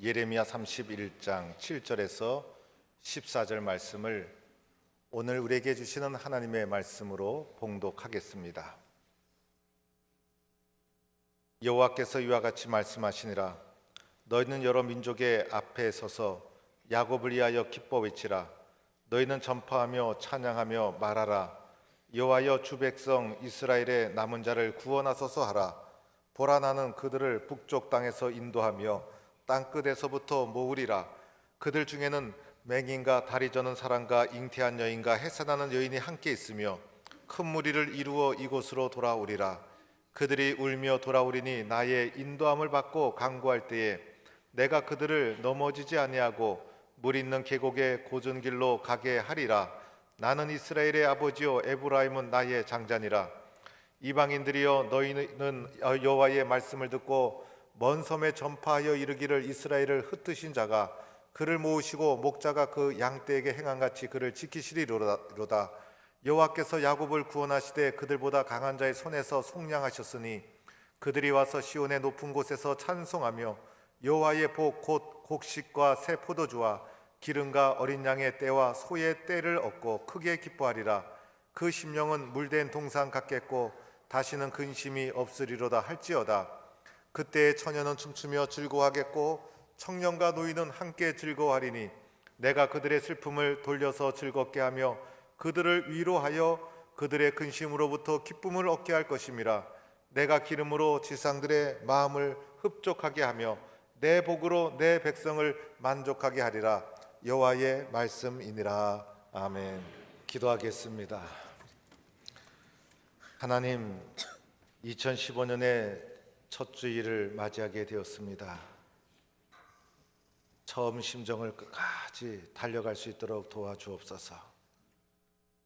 예레미야 31장 7절에서 14절 말씀을 오늘 우리에게 주시는 하나님의 말씀으로 봉독하겠습니다. 여호와께서 이와 같이 말씀하시니라. 너희는 여러 민족의 앞에 서서 야곱을 위하여 기뻐 외치라. 너희는 전파하며 찬양하며 말하라. 여호와여 주 백성 이스라엘의 남은 자를 구원하소서 하라. 보라 나는 그들을 북쪽 땅에서 인도하며 땅 끝에서부터 모으리라. 그들 중에는 맹인과 다리 저는 사람과 잉태한 여인과 해산하는 여인이 함께 있으며 큰 무리를 이루어 이곳으로 돌아오리라. 그들이 울며 돌아오리니 나의 인도함을 받고 강구할 때에 내가 그들을 넘어지지 아니하고 물 있는 계곡의 고전 길로 가게 하리라. 나는 이스라엘의 아버지요 에브라임은 나의 장자니라. 이방인들이여 너희는 여호와의 말씀을 듣고 먼 섬에 전파하여 이르기를 이스라엘을 흩으신 자가 그를 모으시고 목자가 그 양떼에게 행한 같이 그를 지키시리로다. 여호와께서 야곱을 구원하시되 그들보다 강한 자의 손에서 속량하셨으니 그들이 와서 시온의 높은 곳에서 찬송하며 여호와의 복 곧 곡식과 새 포도주와 기름과 어린 양의 떼와 소의 떼를 얻고 크게 기뻐하리라. 그 심령은 물된 동상 같겠고 다시는 근심이 없으리로다 할지어다 그때의 처녀는 춤추며 즐거워하겠고 청년과 노인은 함께 즐거워하리니 내가 그들의 슬픔을 돌려서 즐겁게 하며 그들을 위로하여 그들의 근심으로부터 기쁨을 얻게 할 것임이라 내가 기름으로 지상들의 마음을 흡족하게 하며 내 복으로 내 백성을 만족하게 하리라. 여호와의 말씀이니라. 아멘. 기도하겠습니다. 하나님 2015년의 첫 주일을 맞이하게 되었습니다 처음 심정을 끝까지 달려갈 수 있도록 도와주옵소서.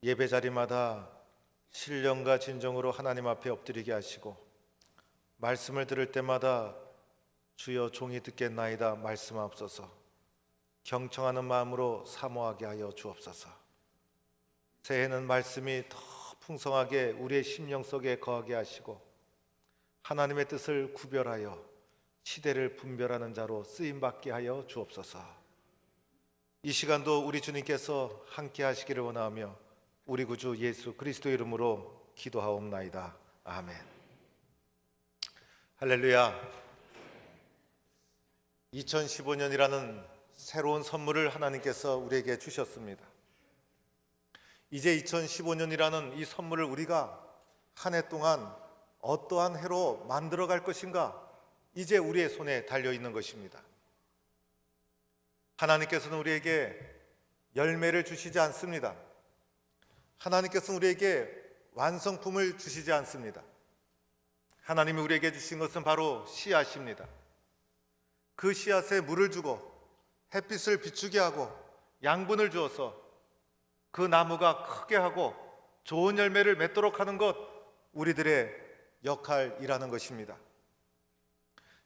예배 자리마다 신령과 진정으로 하나님 앞에 엎드리게 하시고 말씀을 들을 때마다 주여 종이 듣겠나이다 말씀하옵소서. 경청하는 마음으로 사모하게 하여 주옵소서. 새해는 말씀이 더 풍성하게 우리의 심령 속에 거하게 하시고 하나님의 뜻을 구별하여 시대를 분별하는 자로 쓰임 받게 하여 주옵소서. 이 시간도 우리 주님께서 함께 하시기를 원하며 우리 구주 예수 그리스도 이름으로 기도하옵나이다. 아멘. 할렐루야. 2015년이라는 새로운 선물을 하나님께서 우리에게 주셨습니다. 이제 2015년이라는 이 선물을 우리가 한 해 동안 어떠한 해로 만들어 갈 것인가 이제 우리의 손에 달려 있는 것입니다. 하나님께서는 우리에게 열매를 주시지 않습니다. 하나님께서는 우리에게 완성품을 주시지 않습니다. 하나님이 우리에게 주신 것은 바로 씨앗입니다. 그 씨앗에 물을 주고 햇빛을 비추게 하고 양분을 주어서 그 나무가 크게 하고 좋은 열매를 맺도록 하는 것 우리들의 역할이라는 것입니다.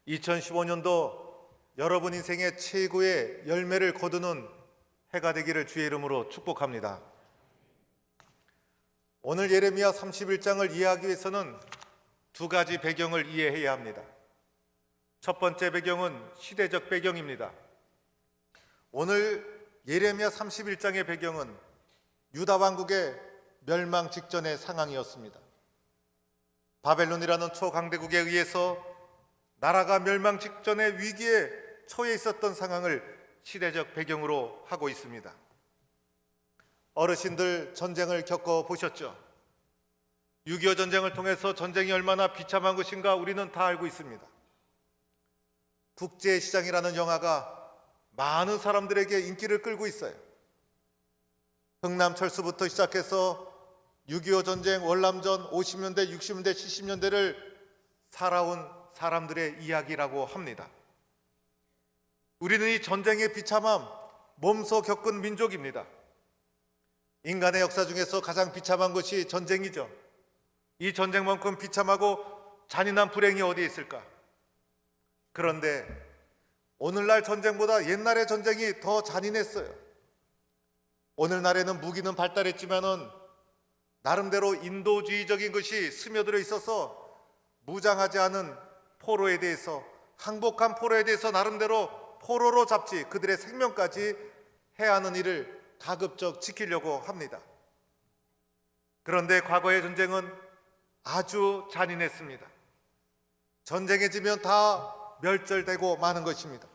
2015년도 여러분 인생의 최고의 열매를 거두는 해가 되기를 주의 이름으로 축복합니다. 오늘 예레미야 31장을 이해하기 위해서는 두 가지 배경을 이해해야 합니다. 첫 번째 배경은 시대적 배경입니다. 오늘 예레미야 31장의 배경은 유다 왕국의 멸망 직전의 상황이었습니다. 바벨론이라는 초강대국에 의해서 나라가 멸망 직전의 위기에 처해 있었던 상황을 시대적 배경으로 하고 있습니다. 어르신들 전쟁을 겪어 보셨죠? 6.25 전쟁을 통해서 전쟁이 얼마나 비참한 것인가 우리는 다 알고 있습니다. 국제시장이라는 영화가 많은 사람들에게 인기를 끌고 있어요. 흥남 철수부터 시작해서 6.25 전쟁, 월남전, 50년대, 60년대, 70년대를 살아온 사람들의 이야기라고 합니다. 우리는 이 전쟁의 비참함 몸소 겪은 민족입니다. 인간의 역사 중에서 가장 비참한 것이 전쟁이죠. 이 전쟁만큼 비참하고 잔인한 불행이 어디에 있을까? 그런데 오늘날 전쟁보다 옛날의 전쟁이 더 잔인했어요. 오늘날에는 무기는 발달했지만은 나름대로 인도주의적인 것이 스며들어 있어서 무장하지 않은 포로에 대해서 항복한 포로에 대해서 나름대로 포로로 잡지 그들의 생명까지 해야 하는 일을 가급적 지키려고 합니다. 그런데 과거의 전쟁은 아주 잔인했습니다. 전쟁에 지면 다 멸절되고 마는 것입니다.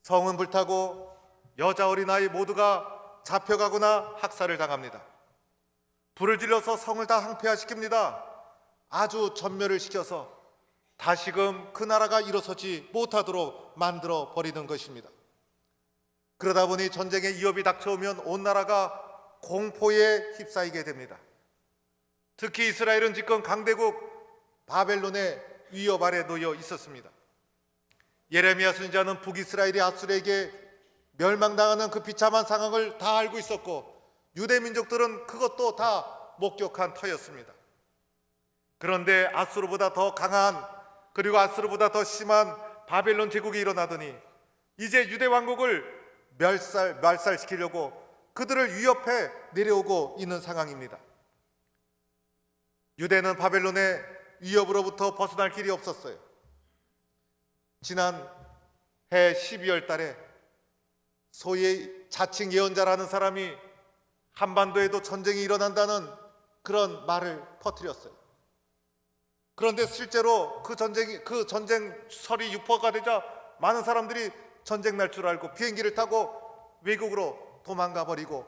성은 불타고 여자 어린아이 모두가 잡혀가거나 학살을 당합니다. 불을 질러서 성을 다 항폐화시킵니다. 아주 전멸을 시켜서 다시금 그 나라가 일어서지 못하도록 만들어 버리는 것입니다. 그러다 보니 전쟁의 위협이 닥쳐오면 온 나라가 공포에 휩싸이게 됩니다. 특히 이스라엘은 지금 강대국 바벨론의 위협 아래 놓여 있었습니다. 예레미야 선지자는 북이스라엘이 아수르에게 멸망당하는 그 비참한 상황을 다 알고 있었고 유대 민족들은 그것도 다 목격한 터였습니다. 그런데 아수르보다 더 강한 그리고 아수르보다 더 심한 바벨론 제국이 일어나더니 이제 유대 왕국을 멸살 멸살시키려고 그들을 위협해 내려오고 있는 상황입니다. 유대는 바벨론의 위협으로부터 벗어날 길이 없었어요. 지난 해 12월 달에 소위 자칭 예언자라는 사람이 한반도에도 전쟁이 일어난다는 그런 말을 퍼뜨렸어요. 그런데 실제로 그 전쟁이 그 전쟁설이 유포가 되자 많은 사람들이 전쟁 날 줄 알고 비행기를 타고 외국으로 도망가 버리고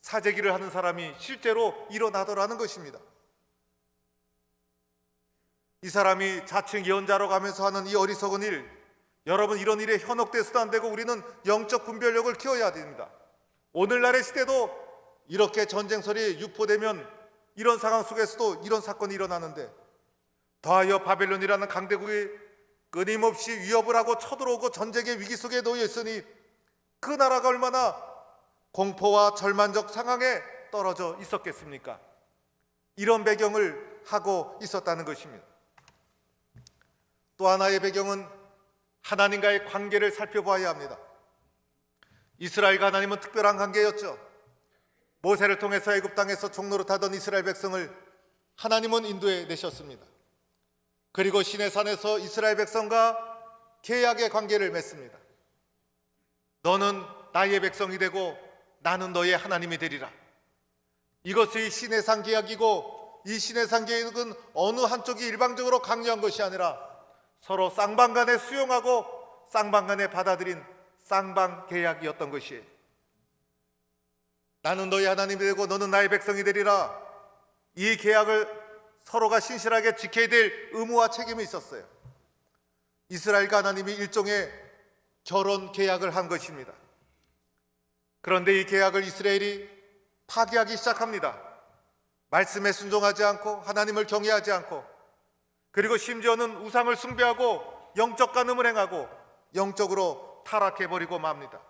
사재기를 하는 사람이 실제로 일어나더라는 것입니다. 이 사람이 자칭 예언자로 가면서 하는 이 어리석은 일, 여러분 이런 일에 현혹돼서도 안 되고 우리는 영적 분별력을 키워야 됩니다. 오늘날의 시대도 이렇게 전쟁설이 유포되면 이런 상황 속에서도 이런 사건이 일어나는데 더하여 바벨론이라는 강대국이 끊임없이 위협을 하고 쳐들어오고 전쟁의 위기 속에 놓여 있으니 그 나라가 얼마나 공포와 절만적 상황에 떨어져 있었겠습니까? 이런 배경을 하고 있었다는 것입니다. 또 하나의 배경은 하나님과의 관계를 살펴봐야 합니다. 이스라엘과 하나님은 특별한 관계였죠. 모세를 통해서 애굽 땅에서 종로로 타던 이스라엘 백성을 하나님은 인도해 내셨습니다. 그리고 시내 산에서 이스라엘 백성과 계약의 관계를 맺습니다. 너는 나의 백성이 되고 나는 너의 하나님이 되리라. 이것이 신의 산 계약이고 이 신의 산 계약은 어느 한쪽이 일방적으로 강요한 것이 아니라 서로 쌍방간에 수용하고 쌍방간에 받아들인 쌍방 계약이었던 것이에요. 나는 너의 하나님이 되고 너는 나의 백성이 되리라. 이 계약을 서로가 신실하게 지켜야 될 의무와 책임이 있었어요. 이스라엘과 하나님이 일종의 결혼 계약을 한 것입니다. 그런데 이 계약을 이스라엘이 파기하기 시작합니다. 말씀에 순종하지 않고 하나님을 경외하지 않고 그리고 심지어는 우상을 숭배하고 영적 간음을 행하고 영적으로 타락해 버리고 맙니다.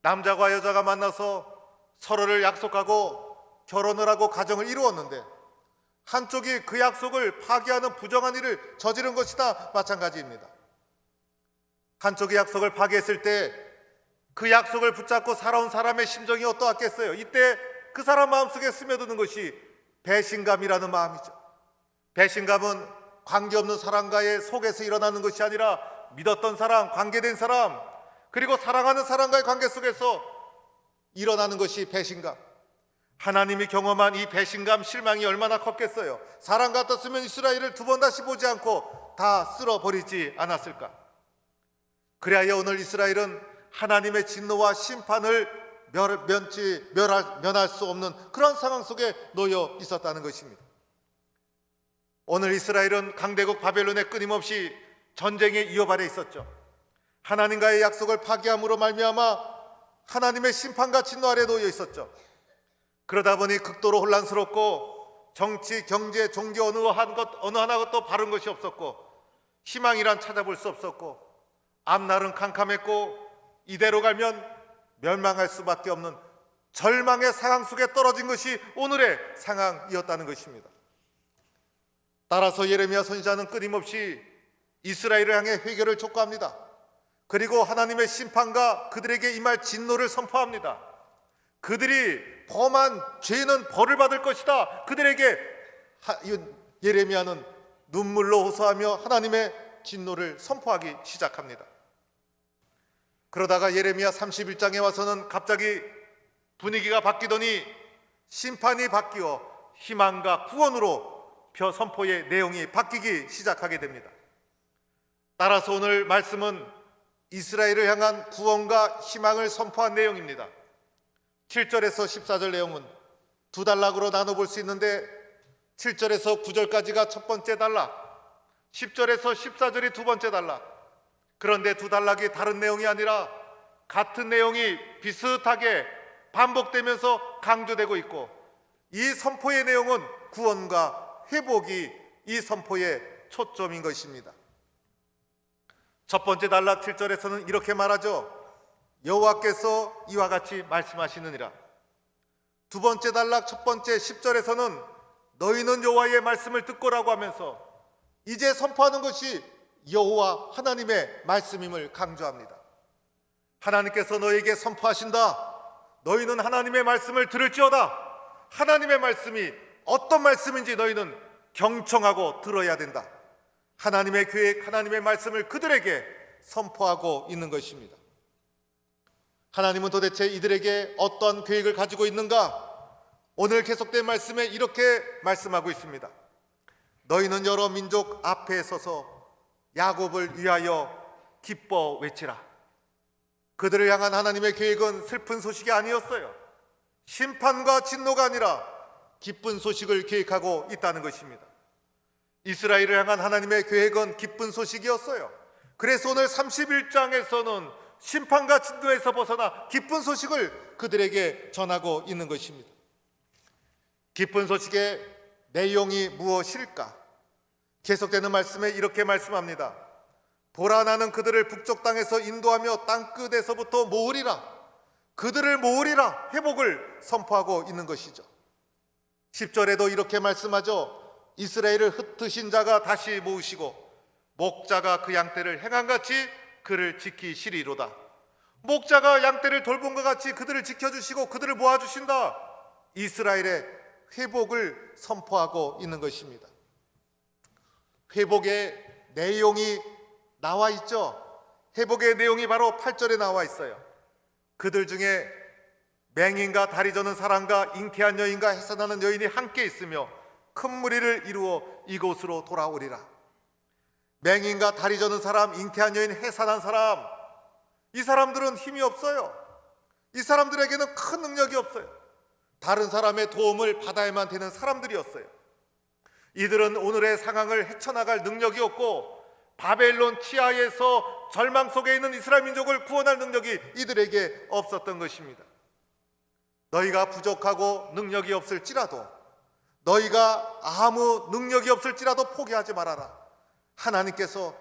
남자와 여자가 만나서 서로를 약속하고 결혼을 하고 가정을 이루었는데 한쪽이 그 약속을 파기하는 부정한 일을 저지른 것이다 마찬가지입니다. 한쪽이 약속을 파기했을 때 그 약속을 붙잡고 살아온 사람의 심정이 어떠했겠어요? 이때 그 사람 마음속에 스며드는 것이 배신감이라는 마음이죠. 배신감은 관계없는 사람과의 속에서 일어나는 것이 아니라 믿었던 사람, 관계된 사람, 그리고 사랑하는 사람과의 관계 속에서 일어나는 것이 배신감. 하나님이 경험한 이 배신감, 실망이 얼마나 컸겠어요. 사람 같았으면 이스라엘을 두 번 다시 보지 않고 다 쓸어버리지 않았을까. 그래야 오늘 이스라엘은 하나님의 진노와 심판을 멸, 면치, 멸할, 면할 수 없는 그런 상황 속에 놓여 있었다는 것입니다. 오늘 이스라엘은 강대국 바벨론에 끊임없이 전쟁의 아래 있었죠. 하나님과의 약속을 파기함으로 말미암아 하나님의 심판과 진노 아래 놓여 있었죠. 그러다 보니 극도로 혼란스럽고 정치, 경제, 종교 어느 한 것, 어느 하나 것도 바른 것이 없었고 희망이란 찾아볼 수 없었고 앞날은 캄캄했고 이대로 가면 멸망할 수밖에 없는 절망의 상황 속에 떨어진 것이 오늘의 상황이었다는 것입니다. 따라서 예레미야 선지자는 끊임없이 이스라엘을 향해 회개를 촉구합니다. 그리고 하나님의 심판과 그들에게 임할 진노를 선포합니다. 그들이 범한 죄는 벌을 받을 것이다. 그들에게 예레미야는 눈물로 호소하며 하나님의 진노를 선포하기 시작합니다. 그러다가 예레미야 31장에 와서는 갑자기 분위기가 바뀌더니 심판이 바뀌어 희망과 구원으로 벼 선포의 내용이 바뀌기 시작하게 됩니다. 따라서 오늘 말씀은 이스라엘을 향한 구원과 희망을 선포한 내용입니다. 7절에서 14절 내용은 두 단락으로 나눠볼 수 있는데 7절에서 9절까지가 첫 번째 단락, 10절에서 14절이 두 번째 단락. 그런데 두 단락이 다른 내용이 아니라 같은 내용이 비슷하게 반복되면서 강조되고 있고 이 선포의 내용은 구원과 회복이 이 선포의 초점인 것입니다. 첫 번째 단락 7절에서는 이렇게 말하죠. 여호와께서 이와 같이 말씀하시느니라. 두 번째 단락 첫 번째 10절에서는 너희는 여호와의 말씀을 듣고라고 하면서 이제 선포하는 것이 여호와 하나님의 말씀임을 강조합니다. 하나님께서 너에게 선포하신다. 너희는 하나님의 말씀을 들을지어다. 하나님의 말씀이 어떤 말씀인지 너희는 경청하고 들어야 된다. 하나님의 계획, 하나님의 말씀을 그들에게 선포하고 있는 것입니다. 하나님은 도대체 이들에게 어떤 계획을 가지고 있는가? 오늘 계속된 말씀에 이렇게 말씀하고 있습니다. 너희는 여러 민족 앞에 서서 야곱을 위하여 기뻐 외치라. 그들을 향한 하나님의 계획은 슬픈 소식이 아니었어요. 심판과 진노가 아니라 기쁜 소식을 계획하고 있다는 것입니다. 이스라엘을 향한 하나님의 계획은 기쁜 소식이었어요. 그래서 오늘 31장에서는 심판과 진노에서 벗어나 기쁜 소식을 그들에게 전하고 있는 것입니다. 기쁜 소식의 내용이 무엇일까? 계속되는 말씀에 이렇게 말씀합니다. 보라 나는 그들을 북쪽 땅에서 인도하며 땅 끝에서부터 모으리라. 그들을 모으리라. 회복을 선포하고 있는 것이죠. 10절에도 이렇게 말씀하죠. 이스라엘을 흩으신 자가 다시 모으시고 목자가 그 양떼를 행한같이 그를 지키시리로다. 목자가 양떼를 돌본 것 같이 그들을 지켜주시고 그들을 모아주신다. 이스라엘의 회복을 선포하고 있는 것입니다. 회복의 내용이 나와 있죠. 회복의 내용이 바로 8절에 나와 있어요. 그들 중에 맹인과 다리 저는 사람과 잉태한 여인과 해산하는 여인이 함께 있으며 큰 무리를 이루어 이곳으로 돌아오리라. 맹인과 다리 저는 사람, 잉태한 여인, 해산한 사람, 이 사람들은 힘이 없어요. 이 사람들에게는 큰 능력이 없어요. 다른 사람의 도움을 받아야만 되는 사람들이었어요. 이들은 오늘의 상황을 헤쳐나갈 능력이 없고 바벨론 치하에서 절망 속에 있는 이스라엘 민족을 구원할 능력이 이들에게 없었던 것입니다. 너희가 부족하고 능력이 없을지라도 너희가 아무 능력이 없을지라도 포기하지 말아라. 하나님께서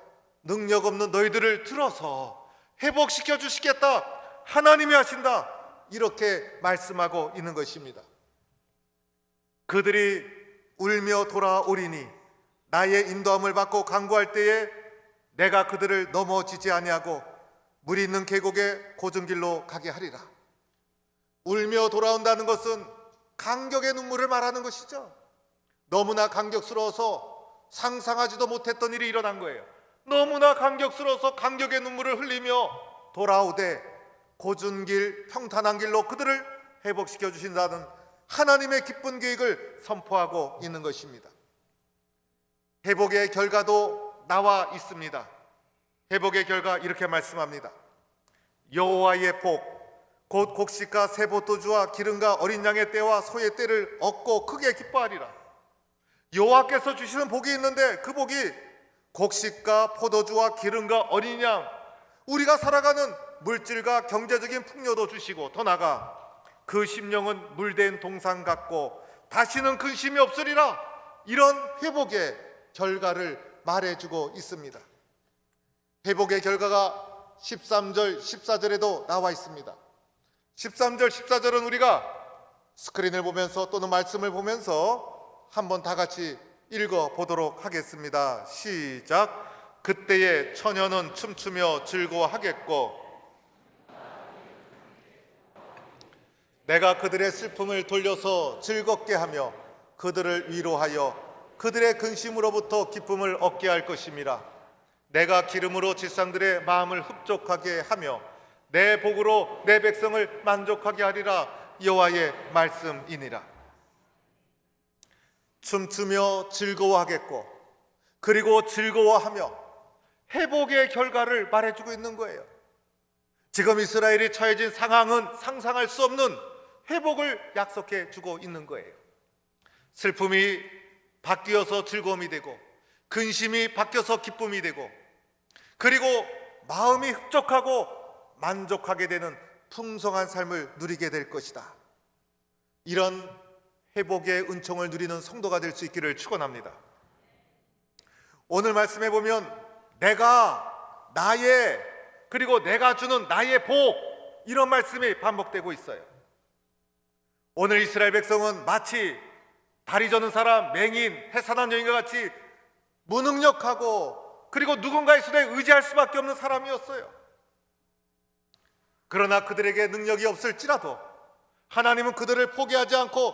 능력 없는 너희들을 들어서 회복시켜 주시겠다. 하나님이 하신다. 이렇게 말씀하고 있는 것입니다. 그들이 울며 돌아오리니 나의 인도함을 받고 강구할 때에 내가 그들을 넘어지지 아니하고 물 있는 계곡의 고정 길로 가게 하리라. 울며 돌아온다는 것은 감격의 눈물을 말하는 것이죠. 너무나 감격스러워서 상상하지도 못했던 일이 일어난 거예요. 너무나 감격스러워서 감격의 눈물을 흘리며 돌아오되 고준 길, 평탄한 길로 그들을 회복시켜 주신다는 하나님의 기쁜 계획을 선포하고 있는 것입니다. 회복의 결과도 나와 있습니다. 회복의 결과 이렇게 말씀합니다. 여호와의 복, 곧 곡식과 세보토주와 기름과 어린 양의 때와 소의 때를 얻고 크게 기뻐하리라. 여호와께서 주시는 복이 있는데 그 복이 곡식과 포도주와 기름과 어린 양, 우리가 살아가는 물질과 경제적인 풍요도 주시고 더 나가 그 심령은 물된 동상 같고 다시는 근심이 없으리라. 이런 회복의 결과를 말해주고 있습니다. 회복의 결과가 13절, 14절에도 나와 있습니다. 13절, 14절은 우리가 스크린을 보면서 또는 말씀을 보면서 한번 다 같이 읽어 보도록 하겠습니다. 시작. 그때의 처녀는 춤추며 즐거워하겠고 내가 그들의 슬픔을 돌려서 즐겁게 하며 그들을 위로하여 그들의 근심으로부터 기쁨을 얻게 할 것임이라. 내가 기름으로 지상들의 마음을 흡족하게 하며 내 복으로 내 백성을 만족하게 하리라 여호와의 말씀이니라. 춤추며 즐거워하겠고 그리고 즐거워하며 회복의 결과를 말해주고 있는 거예요. 지금 이스라엘이 처해진 상황은 상상할 수 없는 회복을 약속해 주고 있는 거예요. 슬픔이 바뀌어서 즐거움이 되고 근심이 바뀌어서 기쁨이 되고 그리고 마음이 흡족하고 만족하게 되는 풍성한 삶을 누리게 될 것이다. 이런 회복의 은총을 누리는 성도가 될 수 있기를 축원합니다. 오늘 말씀해 보면 내가 나의 그리고 내가 주는 나의 복 이런 말씀이 반복되고 있어요. 오늘 이스라엘 백성은 마치 다리 저는 사람, 맹인, 해산한 여인과 같이 무능력하고 그리고 누군가의 손에 의지할 수밖에 없는 사람이었어요. 그러나 그들에게 능력이 없을지라도 하나님은 그들을 포기하지 않고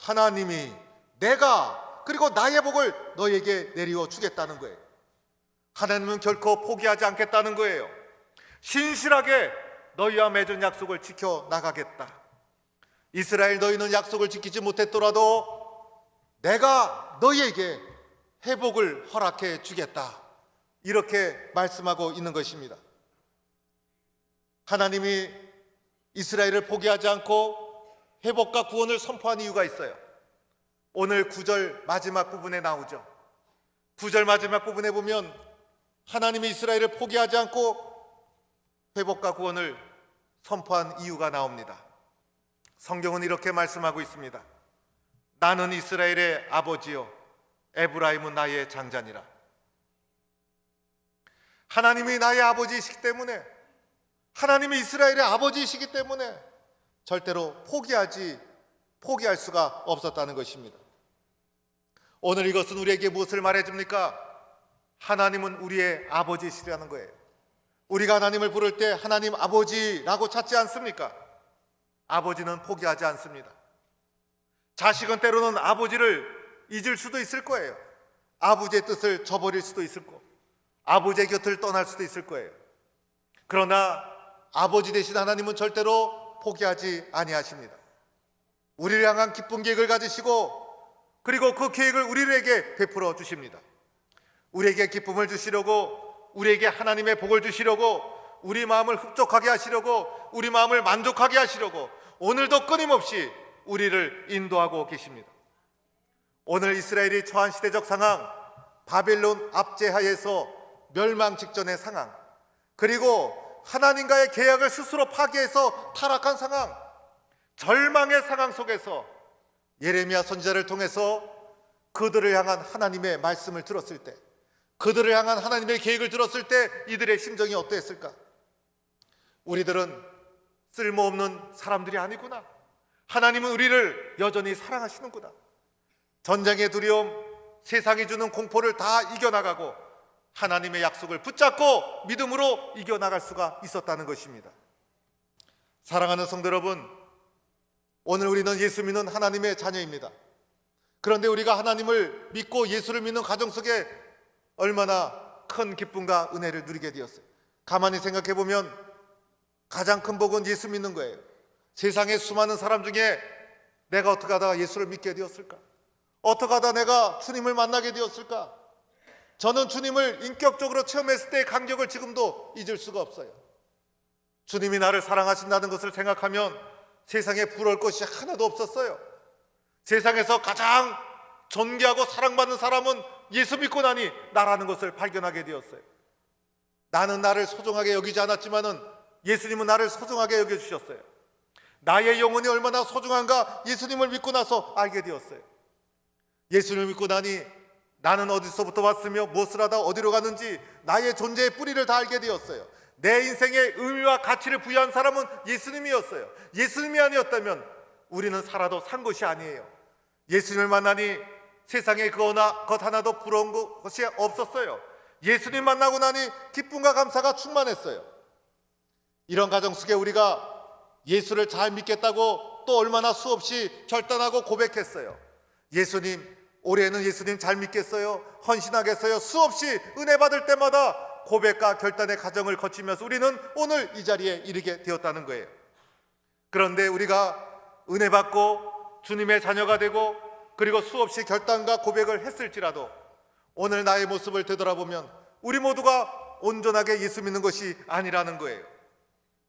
하나님이 내가 그리고 나의 복을 너에게 내리워 주겠다는 거예요. 하나님은 결코 포기하지 않겠다는 거예요. 신실하게 너희와 맺은 약속을 지켜 나가겠다. 이스라엘 너희는 약속을 지키지 못했더라도 내가 너희에게 회복을 허락해 주겠다. 이렇게 말씀하고 있는 것입니다. 하나님이 이스라엘을 포기하지 않고 회복과 구원을 선포한 이유가 있어요. 오늘 9절 마지막 부분에 나오죠. 9절 마지막 부분에 보면 하나님이 이스라엘을 포기하지 않고 회복과 구원을 선포한 이유가 나옵니다. 성경은 이렇게 말씀하고 있습니다. 나는 이스라엘의 아버지요 에브라임은 나의 장자니라. 하나님이 나의 아버지이시기 때문에 하나님이 이스라엘의 아버지이시기 때문에 절대로 포기하지 포기할 수가 없었다는 것입니다. 오늘 이것은 우리에게 무엇을 말해 줍니까? 하나님은 우리의 아버지시라는 거예요. 우리가 하나님을 부를 때 하나님 아버지라고 찾지 않습니까? 아버지는 포기하지 않습니다. 자식은 때로는 아버지를 잊을 수도 있을 거예요. 아버지의 뜻을 저버릴 수도 있을 거. 아버지의 곁을 떠날 수도 있을 거예요. 그러나 아버지 대신 하나님은 절대로 포기하지 아니하십니다. 우리를 향한 기쁜 계획을 가지시고 그리고 그 계획을 우리에게 베풀어 주십니다. 우리에게 기쁨을 주시려고 우리에게 하나님의 복을 주시려고 우리 마음을 흡족하게 하시려고 우리 마음을 만족하게 하시려고 오늘도 끊임없이 우리를 인도하고 계십니다. 오늘 이스라엘이 처한 시대적 상황, 바벨론 압제하에서 멸망 직전의 상황, 그리고 하나님과의 계약을 스스로 파기해서 타락한 상황, 절망의 상황 속에서 예레미야 선지자를 통해서 그들을 향한 하나님의 말씀을 들었을 때, 그들을 향한 하나님의 계획을 들었을 때 이들의 심정이 어떠했을까? 우리들은 쓸모없는 사람들이 아니구나. 하나님은 우리를 여전히 사랑하시는구나. 전쟁의 두려움, 세상이 주는 공포를 다 이겨나가고 하나님의 약속을 붙잡고 믿음으로 이겨나갈 수가 있었다는 것입니다. 사랑하는 성도 여러분, 오늘 우리는 예수 믿는 하나님의 자녀입니다. 그런데 우리가 하나님을 믿고 예수를 믿는 가정 속에 얼마나 큰 기쁨과 은혜를 누리게 되었어요. 가만히 생각해 보면 가장 큰 복은 예수 믿는 거예요. 세상에 수많은 사람 중에 내가 어떻게 하다가 예수를 믿게 되었을까? 어떻게 하다 내가 주님을 만나게 되었을까? 저는 주님을 인격적으로 체험했을 때의 감격을 지금도 잊을 수가 없어요. 주님이 나를 사랑하신다는 것을 생각하면 세상에 부러울 것이 하나도 없었어요. 세상에서 가장 존귀하고 사랑받는 사람은 예수 믿고 나니 나라는 것을 발견하게 되었어요. 나는 나를 소중하게 여기지 않았지만은 예수님은 나를 소중하게 여겨 주셨어요. 나의 영혼이 얼마나 소중한가 예수님을 믿고 나서 알게 되었어요. 예수님을 믿고 나니 나는 어디서부터 왔으며 무엇을 하다 어디로 가는지 나의 존재의 뿌리를 다 알게 되었어요. 내 인생의 의미와 가치를 부여한 사람은 예수님이었어요. 예수님이 아니었다면 우리는 살아도 산 것이 아니에요. 예수님을 만나니 세상에 그 하나, 것 하나도 부러운 것이 없었어요. 예수님 만나고 나니 기쁨과 감사가 충만했어요. 이런 가정 속에 우리가 예수를 잘 믿겠다고 또 얼마나 수없이 결단하고 고백했어요. 예수님, 올해는 예수님 잘 믿겠어요? 헌신하겠어요? 수없이 은혜 받을 때마다 고백과 결단의 과정을 거치면서 우리는 오늘 이 자리에 이르게 되었다는 거예요. 그런데 우리가 은혜 받고 주님의 자녀가 되고 그리고 수없이 결단과 고백을 했을지라도 오늘 나의 모습을 되돌아보면 우리 모두가 온전하게 예수 믿는 것이 아니라는 거예요.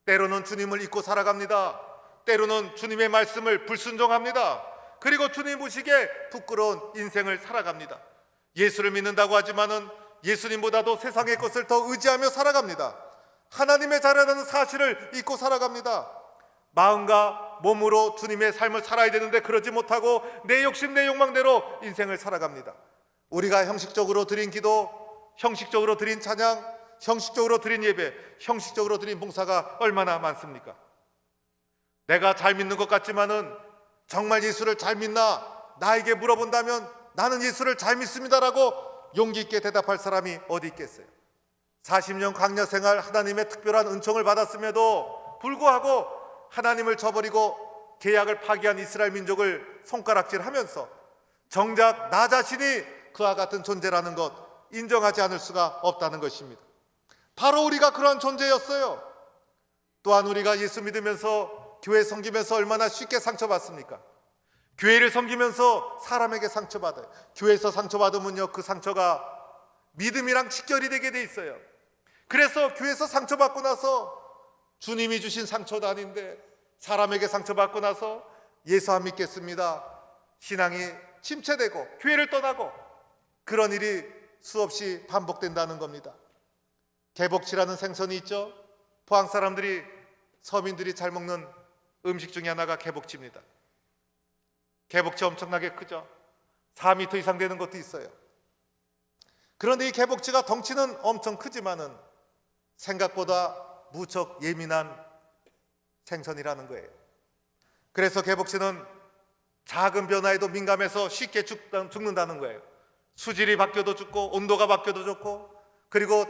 때로는 주님을 잊고 살아갑니다. 때로는 주님의 말씀을 불순종합니다. 그리고 주님 보시기에 부끄러운 인생을 살아갑니다. 예수를 믿는다고 하지만은 예수님보다도 세상의 것을 더 의지하며 살아갑니다. 하나님의 자녀라는 사실을 잊고 살아갑니다. 마음과 몸으로 주님의 삶을 살아야 되는데 그러지 못하고 내 욕심 내 욕망대로 인생을 살아갑니다. 우리가 형식적으로 드린 기도, 형식적으로 드린 찬양, 형식적으로 드린 예배, 형식적으로 드린 봉사가 얼마나 많습니까? 내가 잘 믿는 것 같지만은 정말 예수를 잘 믿나? 나에게 물어본다면 나는 예수를 잘 믿습니다라고 용기 있게 대답할 사람이 어디 있겠어요? 40년 광야 생활 하나님의 특별한 은총을 받았음에도 불구하고 하나님을 저버리고 계약을 파기한 이스라엘 민족을 손가락질하면서 정작 나 자신이 그와 같은 존재라는 것 인정하지 않을 수가 없다는 것입니다. 바로 우리가 그러한 존재였어요. 또한 우리가 예수 믿으면서 교회 섬기면서 얼마나 쉽게 상처받습니까? 교회를 섬기면서 사람에게 상처받아요. 교회에서 상처받으면요 그 상처가 믿음이랑 직결이 되게 돼 있어요. 그래서 교회에서 상처받고 나서 주님이 주신 상처도 아닌데 사람에게 상처받고 나서 예수 안 믿겠습니다. 신앙이 침체되고 교회를 떠나고 그런 일이 수없이 반복된다는 겁니다. 개복치라는 생선이 있죠. 포항 사람들이 서민들이 잘 먹는 음식 중에 하나가 개복치입니다. 개복치 엄청나게 크죠. 4미터 이상 되는 것도 있어요. 그런데 이 개복치가 덩치는 엄청 크지만은 생각보다 무척 예민한 생선이라는 거예요. 그래서 개복치는 작은 변화에도 민감해서 쉽게 죽는다는 거예요. 수질이 바뀌어도 죽고 온도가 바뀌어도 죽고 그리고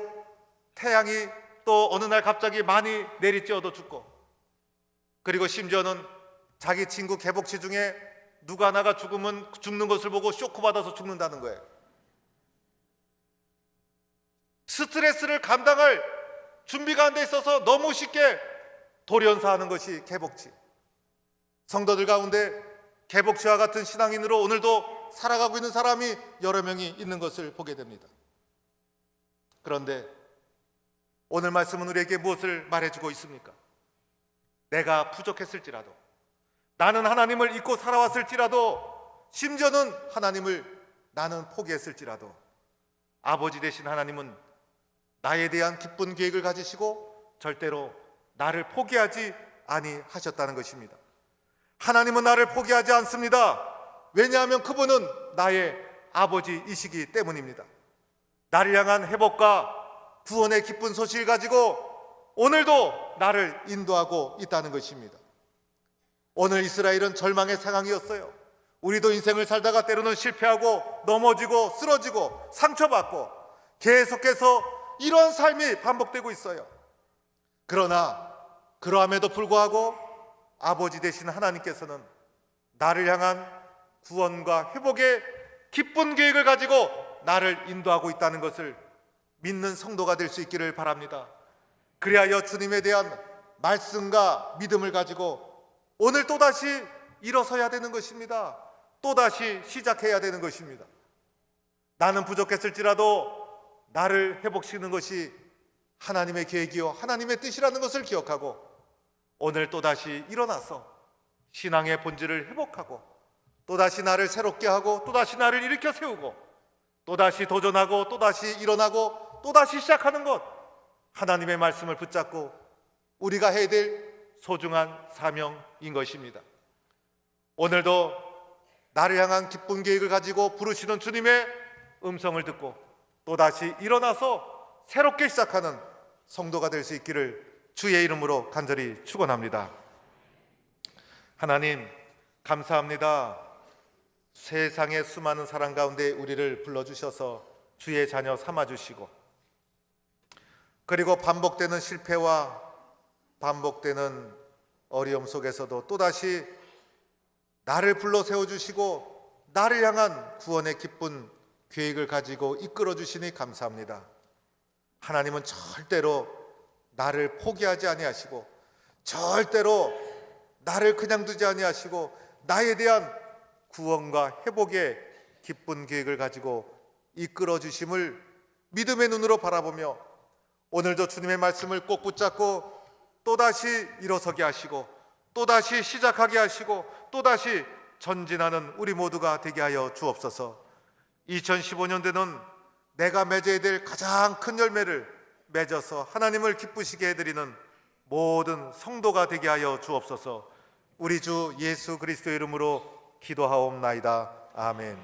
태양이 또 어느 날 갑자기 많이 내리쬐어도 죽고 그리고 심지어는 자기 친구 개복치 중에 누가 하나가 죽으면 죽는 것을 보고 쇼크 받아서 죽는다는 거예요. 스트레스를 감당할 준비가 안 돼 있어서 너무 쉽게 돌연사하는 것이 개복치. 성도들 가운데 개복치와 같은 신앙인으로 오늘도 살아가고 있는 사람이 여러 명이 있는 것을 보게 됩니다. 그런데 오늘 말씀은 우리에게 무엇을 말해주고 있습니까? 내가 부족했을지라도 나는 하나님을 잊고 살아왔을지라도 심지어는 하나님을 나는 포기했을지라도 아버지 되신 하나님은 나에 대한 기쁜 계획을 가지시고 절대로 나를 포기하지 아니하셨다는 것입니다. 하나님은 나를 포기하지 않습니다. 왜냐하면 그분은 나의 아버지이시기 때문입니다. 나를 향한 회복과 구원의 기쁜 소식을 가지고 오늘도 나를 인도하고 있다는 것입니다. 오늘 이스라엘은 절망의 상황이었어요. 우리도 인생을 살다가 때로는 실패하고 넘어지고 쓰러지고 상처받고 계속해서 이런 삶이 반복되고 있어요. 그러나 그러함에도 불구하고 아버지 되신 하나님께서는 나를 향한 구원과 회복의 기쁜 계획을 가지고 나를 인도하고 있다는 것을 믿는 성도가 될 수 있기를 바랍니다. 그리하여 주님에 대한 말씀과 믿음을 가지고 오늘 또다시 일어서야 되는 것입니다. 또다시 시작해야 되는 것입니다. 나는 부족했을지라도 나를 회복시키는 것이 하나님의 계획이요 하나님의 뜻이라는 것을 기억하고 오늘 또다시 일어나서 신앙의 본질을 회복하고 또다시 나를 새롭게 하고 또다시 나를 일으켜 세우고 또다시 도전하고 또다시 일어나고 또다시 시작하는 것 하나님의 말씀을 붙잡고 우리가 해야 될 소중한 사명인 것입니다. 오늘도 나를 향한 기쁜 계획을 가지고 부르시는 주님의 음성을 듣고 또다시 일어나서 새롭게 시작하는 성도가 될 수 있기를 주의 이름으로 간절히 축원합니다. 하나님 감사합니다. 세상의 수많은 사람 가운데 우리를 불러 주셔서 주의 자녀 삼아 주시고 그리고 반복되는 실패와 반복되는 어려움 속에서도 또다시 나를 불러 세워 주시고 나를 향한 구원의 기쁜 계획을 가지고 이끌어 주시니 감사합니다. 하나님은 절대로 나를 포기하지 아니하시고 절대로 나를 그냥 두지 아니하시고 나에 대한 구원과 회복의 기쁜 계획을 가지고 이끌어 주심을 믿음의 눈으로 바라보며 오늘도 주님의 말씀을 꼭 붙잡고 또다시 일어서게 하시고 또다시 시작하게 하시고 또다시 전진하는 우리 모두가 되게 하여 주옵소서. 2015년도는 내가 맺어야 될 가장 큰 열매를 맺어서 하나님을 기쁘시게 해드리는 모든 성도가 되게 하여 주옵소서. 우리 주 예수 그리스도 이름으로 기도하옵나이다. 아멘.